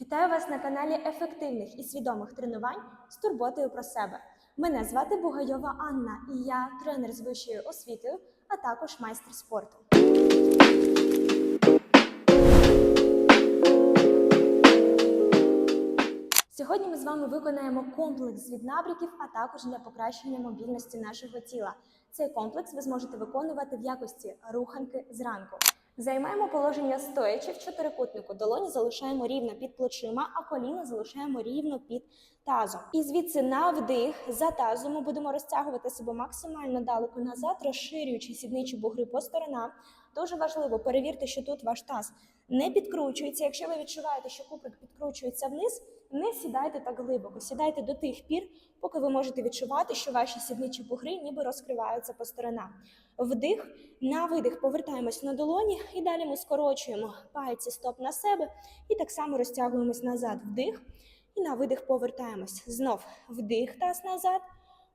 Вітаю вас на каналі ефективних і свідомих тренувань з турботою про себе. Мене звати Бугайова Анна, і я тренер з вищою освітою, а також майстер спорту. Сьогодні ми з вами виконаємо комплекс від набряків, а також для покращення мобільності нашого тіла. Цей комплекс ви зможете виконувати в якості руханки зранку. Займаємо положення стоячи в чотирикутнику. Долоні залишаємо рівно під плечима, а коліна залишаємо рівно під тазом. І звідси на вдих за тазом ми будемо розтягувати себе максимально далеко назад, розширюючи сідничі бугри по сторонам. Дуже важливо перевірте, що тут ваш таз не підкручується. Якщо ви відчуваєте, що куприк підкручується вниз, не сідайте так глибоко. Сідайте до тих пір, поки ви можете відчувати, що ваші сідничі бугри ніби розкриваються по сторонам. Вдих, на видих повертаємось на долоні і далі ми скорочуємо пальці стоп на себе і так само розтягуємось назад. Вдих і на видих повертаємось. Знов вдих таз назад,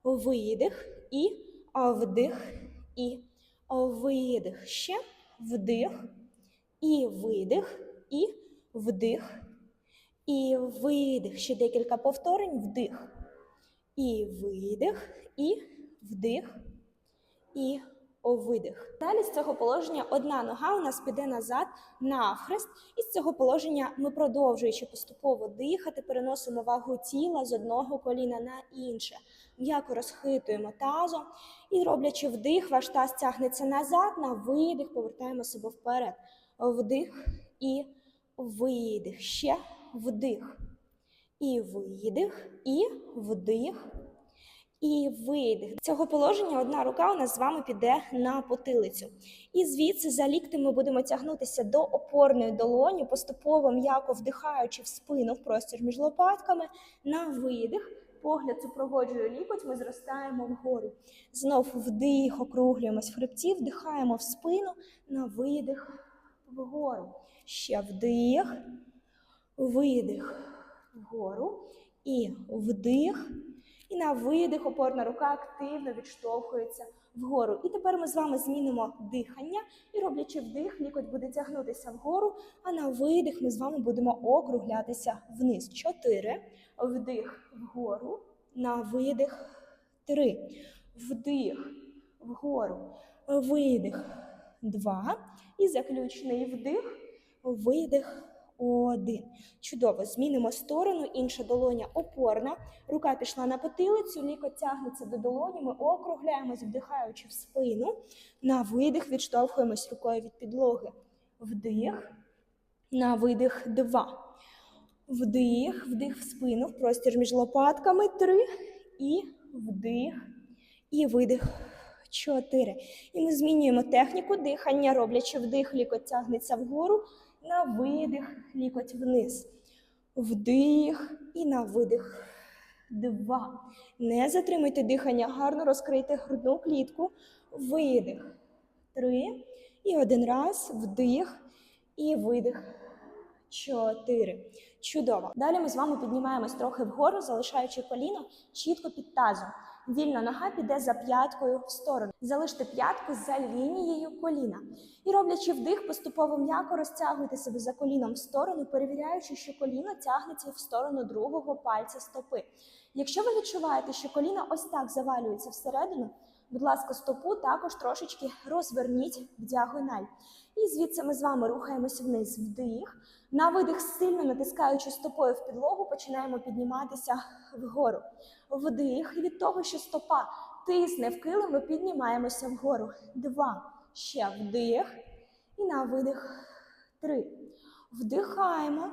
видих і вдих і видих. Ще вдих і видих, і вдих, і видих. Ще декілька повторень. Вдих. І видих, і вдих, і видих. Далі з цього положення одна нога у нас піде назад навхрест. І з цього положення ми, продовжуючи поступово дихати, переносимо вагу тіла з одного коліна на інше. М'яко розхитуємо тазом і, роблячи вдих, ваш таз тягнеться назад, на видих, повертаємо себе вперед. Вдих і видих. Ще вдих. І видих, і вдих, і видих. Цього положення одна рука у нас з вами піде на потилицю. І звідси за лікти ми будемо тягнутися до опорної долоні, поступово м'яко вдихаючи в спину в простір між лопатками. На видих. Погляд супроводжує лікоть, ми зростаємо вгору. Знов вдих, округлюємось в хребті, вдихаємо в спину, на видих вгору. Ще вдих, видих вгору. І вдих. І на видих опорна рука активно відштовхується вгору. І тепер ми з вами змінимо дихання і роблячи вдих, лікоть буде тягнутися вгору, а на видих ми з вами будемо округлятися вниз. Чотири. Вдих вгору. На видих. Три. Вдих вгору. Видих. Два. І заключний вдих. Видих. Один. Чудово. Змінимо сторону, інша долоня опорна. Рука пішла на потилицю, лікоть тягнеться до долоні. Ми округляємось, вдихаючи в спину. На видих відштовхуємось рукою від підлоги. Вдих. На видих два. Вдих, вдих в спину, в простір між лопатками. Три. І вдих. І видих. Чотири. І ми змінюємо техніку дихання, роблячи вдих, лікоть тягнеться вгору. На видих, лікоть вниз. Вдих і на видих. Два. Не затримуйте дихання, гарно розкрийте грудну клітку. Видих. Три. І один раз. Вдих. І видих. Чотири. Чудово. Далі ми з вами піднімаємось трохи вгору, залишаючи коліно чітко під тазом. Вільна нога піде за п'яткою в сторону. Залиште п'ятку за лінією коліна. І роблячи вдих, поступово м'яко розтягуйте себе за коліном в сторону, перевіряючи, що коліно тягнеться в сторону другого пальця стопи. Якщо ви відчуваєте, що коліно ось так завалюється всередину, будь ласка, стопу також трошечки розверніть в діагональ. І звідси ми з вами рухаємося вниз. Вдих. На видих, сильно натискаючи стопою в підлогу, починаємо підніматися вгору. Вдих. І від того, що стопа тисне в килим, ми піднімаємося вгору. Два. Ще вдих. І на видих. Три. Вдихаємо.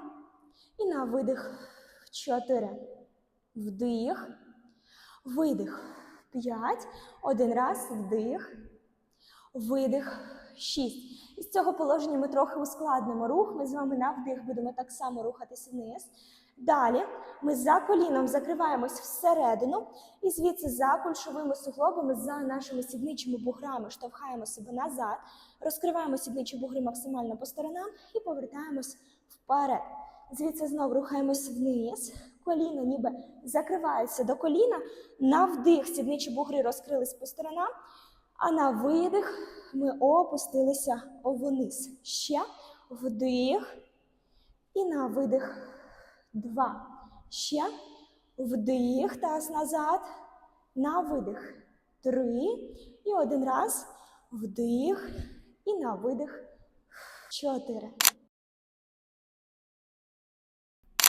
І на видих. Чотири. Вдих. Видих. П'ять. Один раз. Вдих. Видих. Шість. І з цього положення ми трохи ускладнимо рух. Ми з вами на вдих будемо так само рухатися вниз. Далі ми за коліном закриваємось всередину і звідси за кульшовими суглобами, за нашими сідничими буграми штовхаємо себе назад, розкриваємо сідничі бугри максимально по сторонам і повертаємось вперед. Звідси знову рухаємось вниз. Коліно ніби закривається до коліна. На вдих сідничі бугри розкрились по сторонам. А на видих ми опустилися вниз. Ще вдих. І на видих два. Ще. Вдих, таз назад. На видих. Три. І один раз. Вдих. І на видих. Чотири.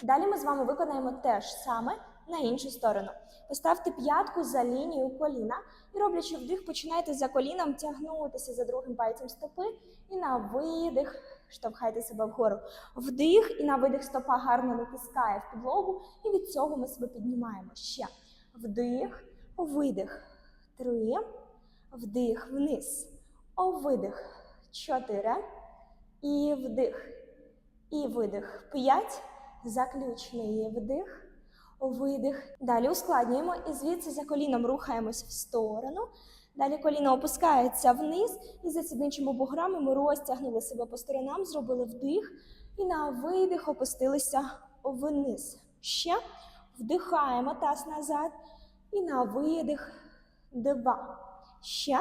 Далі ми з вами виконаємо те ж саме на іншу сторону. Поставте п'ятку за лінію коліна і роблячи вдих, починайте за коліном тягнутися за другим пальцем стопи і на видих штовхайте себе вгору. Вдих і на видих стопа гарно натискає в підлогу, і від цього ми себе піднімаємо. Ще вдих, видих. Три. Вдих вниз. Видих. Чотири. І вдих. І видих. П'ять. Заключний вдих. Видих. Далі ускладнюємо і звідси за коліном рухаємось в сторону. Далі коліно опускається вниз, і за сідничими буграми ми розтягнули себе по сторонам, зробили вдих. І на видих опустилися вниз. Ще вдихаємо таз назад. І на видих. Два. Ще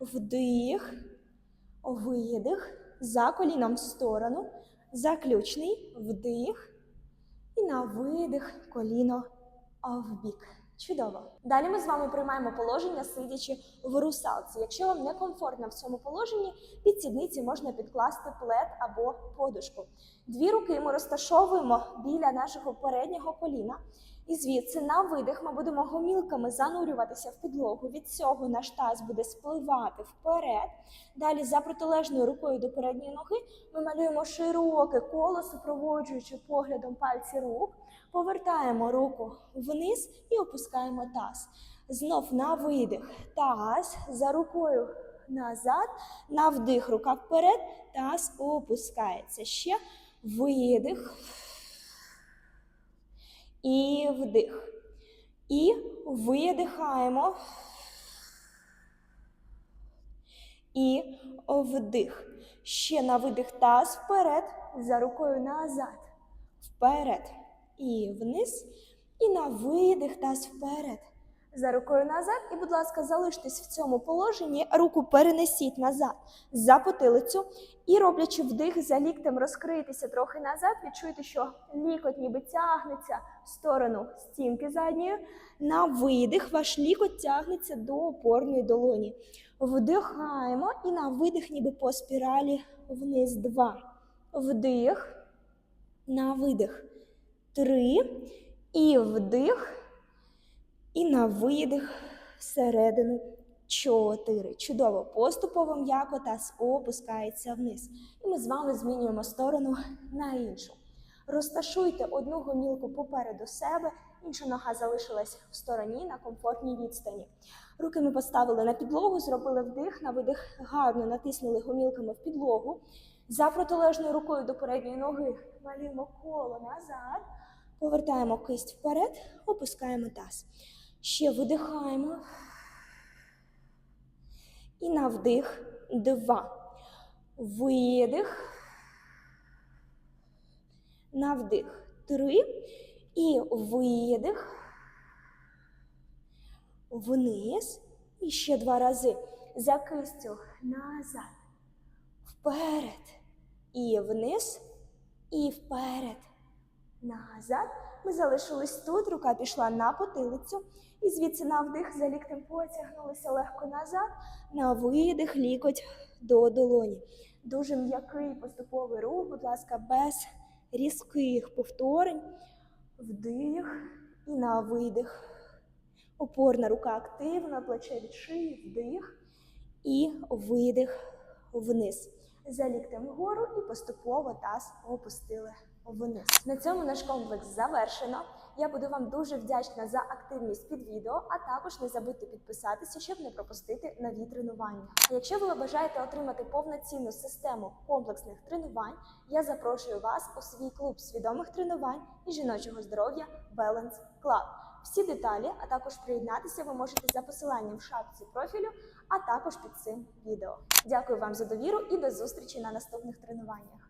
вдих. Видих. За коліном в сторону. Заключний вдих. І на видих коліно в бік. Чудово. Далі ми з вами приймаємо положення, сидячи в русалці. Якщо вам некомфортно в цьому положенні, під сідниці можна підкласти плед або подушку. Дві руки ми розташовуємо біля нашого переднього коліна. І звідси на видих ми будемо гомілками занурюватися в підлогу. Від цього наш таз буде спливати вперед. Далі за протилежною рукою до передньої ноги ми малюємо широке коло, супроводжуючи поглядом пальці рук. Повертаємо руку вниз і опускаємо таз. Знов на видих. Таз за рукою назад. На вдих рука вперед. Таз опускається. Ще видих. І вдих. І видихаємо. І вдих. Ще на видих таз вперед. За рукою назад. Вперед. І вниз. І на видих таз вперед. За рукою назад. І, будь ласка, залиштесь в цьому положенні. Руку перенесіть назад за потилицю. І роблячи вдих за ліктем, розкрийтеся трохи назад. Відчуйте, що лікоть ніби тягнеться в сторону стінки задньої. На видих ваш лікоть тягнеться до опорної долоні. Вдихаємо і на видих, ніби по спіралі вниз. Два. Вдих. На видих. Три. І вдих. І на видих всередину. Чотири. Чудово. Поступово м'яко таз опускається вниз. І ми з вами змінюємо сторону на іншу. Розташуйте одну гомілку попереду себе, інша нога залишилась в стороні на комфортній відстані. Руки ми поставили на підлогу, зробили вдих, на видих гарно натиснули гомілками в підлогу. За протилежною рукою до передньої ноги малюємо коло назад, повертаємо кисть вперед, опускаємо таз. Ще видихаємо. І на вдих. Два. Видих. На вдих. Три. І видих. Вниз. І ще два рази. За кистю назад. Вперед. І вниз. І вперед. Назад. Ми залишились тут. Рука пішла на потилицю. І звідси на вдих за ліктем потягнулися легко назад. На видих лікоть до долоні. Дуже м'який поступовий рух, будь ласка, без різких повторень. Вдих і на видих. Опорна рука активна, плече від шиї, вдих і видих вниз. За ліктем вгору і поступово таз опустили вниз. На цьому наш комплекс завершено. Я буду вам дуже вдячна за активність під відео, а також не забудьте підписатися, щоб не пропустити нові тренування. А якщо ви бажаєте отримати повноцінну систему комплексних тренувань, я запрошую вас у свій клуб свідомих тренувань і жіночого здоров'я Balance Club. Всі деталі, а також приєднатися ви можете за посиланням в шапці профілю, а також під цим відео. Дякую вам за довіру і до зустрічі на наступних тренуваннях.